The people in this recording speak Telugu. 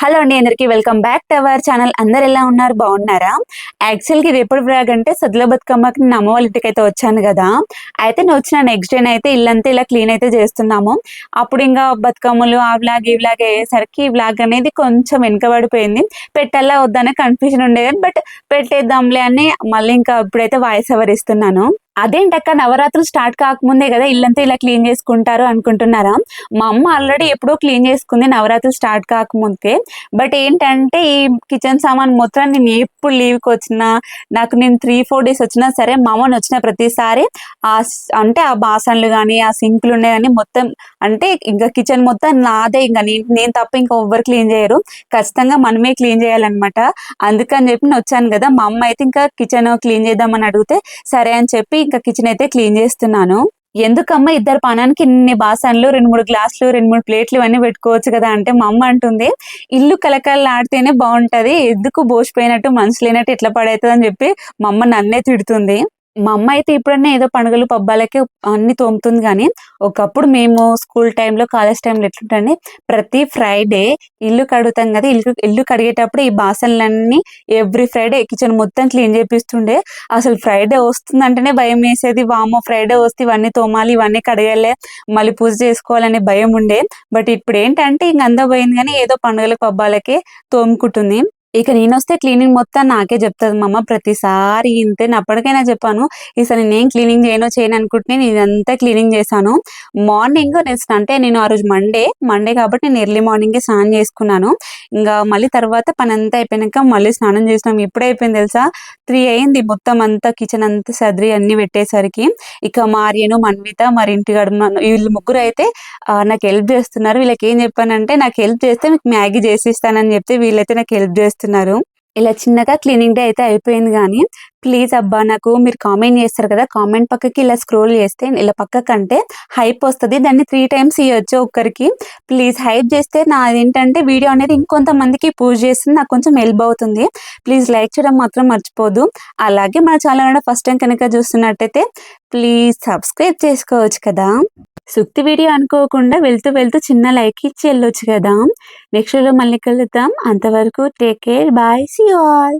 హలో అండి అందరికి welcome back to our channel అందరు ఎలా ఉన్నారు? బాగున్నారా? యాక్చువల్గా ఇది ఎప్పుడు బ్లాగ్ అంటే సద్దుల బతుకమ్మకి నేను అమ్మ వాళ్ళ ఇంటికి అయితే వచ్చాను కదా. అయితే నేను వచ్చిన నెక్స్ట్ డే అయితే ఇల్లంతా ఇలా క్లీన్ అయితే చేస్తున్నాము. అప్పుడు ఇంకా బతుకమ్మలు ఆ వ్లాగ్ ఈ బ్లాగ్ అయ్యేసరికి ఈ బ్లాగ్ అనేది కొంచెం వెనుకబడిపోయింది. పెట్టాలా వద్దనే కన్ఫ్యూజన్ ఉండే కానీ బట్ పెట్టేద్దాంలే అని మళ్ళీ ఇంకా ఇప్పుడైతే వాయిస్ ఎవర్ ఇస్తున్నాను. అదేంటక్క? నవరాత్రులు స్టార్ట్ కాకముందే కదా ఇల్లంతా ఇలా క్లీన్ చేసుకుంటారు అనుకుంటున్నారా? మా అమ్మ ఆల్రెడీ ఎప్పుడో క్లీన్ చేసుకుంది నవరాత్రులు స్టార్ట్ కాకముందే. బట్ ఏంటంటే ఈ కిచెన్ సామాన్ మొత్తం నేను ఎప్పుడు లీవ్కి వచ్చినా నాకు నేను త్రీ ఫోర్ డేస్ వచ్చినా సరే మా అమ్మని వచ్చిన ప్రతిసారి ఆ అంటే ఆ బాసన్లు కానీ ఆ సింకులు ఉన్నాయి కానీ మొత్తం అంటే ఇంకా కిచెన్ మొత్తం నాదే. ఇంకా నేను నేను తప్ప ఇంకా ఎవ్వరు క్లీన్ చేయరు. ఖచ్చితంగా మనమే క్లీన్ చేయాలన్నమాట. అందుకని చెప్పి నేను వచ్చాను కదా. మా అమ్మ అయితే ఇంకా కిచెన్ క్లీన్ చేద్దామని అడిగితే సరే అని చెప్పి ఇంకా కిచెన్ అయితే క్లీన్ చేస్తున్నాను. ఎందుకమ్మా ఇద్దరు పానానికి ఇన్ని బాసన్లు రెండు మూడు గ్లాసులు రెండు మూడు ప్లేట్లు ఇవన్నీ పెట్టుకోవచ్చు కదా అంటే మా అమ్మ అంటుంది ఇల్లు కలకలలాడితేనే బాగుంటది. ఎందుకు బోసిపోయినట్టు మనసు లేనట్టు ఎట్లా పడవుతుంది అని చెప్పి మా అమ్మ నన్నే తిడుతుంది. మా అమ్మ అయితే ఇప్పుడన్నా ఏదో పండుగలు పబ్బాలకే అన్ని తోముతుంది కానీ ఒకప్పుడు మేము స్కూల్ టైంలో కాలేజ్ టైంలో ఎట్లుంటే ప్రతి ఫ్రైడే ఇల్లు కడుగుతాం కదా ఇల్లు ఇల్లు కడిగేటప్పుడు ఈ బాసనలన్నీ ఎవ్రీ ఫ్రైడే కిచెన్ మొత్తం క్లీన్ చేపిస్తుండే. అసలు ఫ్రైడే వస్తుందంటేనే భయం వేసేది. వామో ఫ్రైడే వస్తే ఇవన్నీ తోమాలి ఇవన్నీ కడగాలి మళ్ళీ పూజ చేసుకోవాలనే భయం ఉండే. బట్ ఇప్పుడు ఏంటంటే ఇంక అందా పోయింది కానీ ఏదో పండుగలకు పబ్బాలకే తోముకుంటుంది. ఇక నేను వస్తే క్లీనింగ్ మొత్తం నాకే చెప్తుంది మా అమ్మ ప్రతిసారి ఇంతే నేను అప్పటికైనా చెప్పాను ఈసారి నేను క్లీనింగ్ చేయను చేయను అనుకుంటే నేను అంతా క్లీనింగ్ చేశాను. మార్నింగ్ నేను అంటే నేను ఆ రోజు మండే మండే కాబట్టి నేను ఎర్లీ మార్నింగే స్నానం చేసుకున్నాను. ఇంకా మళ్ళీ తర్వాత పని అంతా అయిపోయినాక మళ్ళీ స్నానం చేసినాం. ఇప్పుడే అయిపోయింది తెలుసా? త్రీ అయింది మొత్తం అంతా కిచెన్ అంతా సదిరి అన్ని పెట్టేసరికి. ఇక మార్యను మన్విత మరి ఇంటి గడుమ వీళ్ళు ముగ్గురు అయితే నాకు హెల్ప్ చేస్తున్నారు. వీళ్ళకి ఏం చెప్పానంటే నాకు హెల్ప్ చేస్తే మీకు మ్యాగీ చేసిస్తానని చెప్తే వీళ్ళైతే నాకు హెల్ప్ చేస్తున్నారు. ఇలా చిన్నగా క్లీనింగ్ డే అయితే అయిపోయింది కానీ ప్లీజ్ అబ్బా నాకు మీరు కామెంట్ చేస్తారు కదా కామెంట్ పక్కకి ఇలా స్క్రోల్ చేస్తే ఇలా పక్కకంటే హైప్ వస్తుంది. దాన్ని త్రీ టైమ్స్ ఇవ్వచ్చు ఒక్కరికి. ప్లీజ్ హైప్ చేస్తే నా ఏంటంటే వీడియో అనేది ఇంకొంతమందికి పూజ చేస్తుంది నాకు కొంచెం హెల్ప్ అవుతుంది. ప్లీజ్ లైక్ చేయడం మాత్రం మర్చిపోదు. అలాగే మన ఛానల్ ఫస్ట్ టైం కనుక చూస్తున్నట్టయితే ప్లీజ్ సబ్స్క్రైబ్ చేసుకోవచ్చు కదా. సుక్తి వీడియో అనుకోకుండా వెళ్తూ వెళ్తూ చిన్న లైక్ ఇచ్చి వెళ్ళొచ్చు కదా. నెక్స్ట్ మళ్ళీ కలుద్దాం. అంతవరకు take care. Bye. See all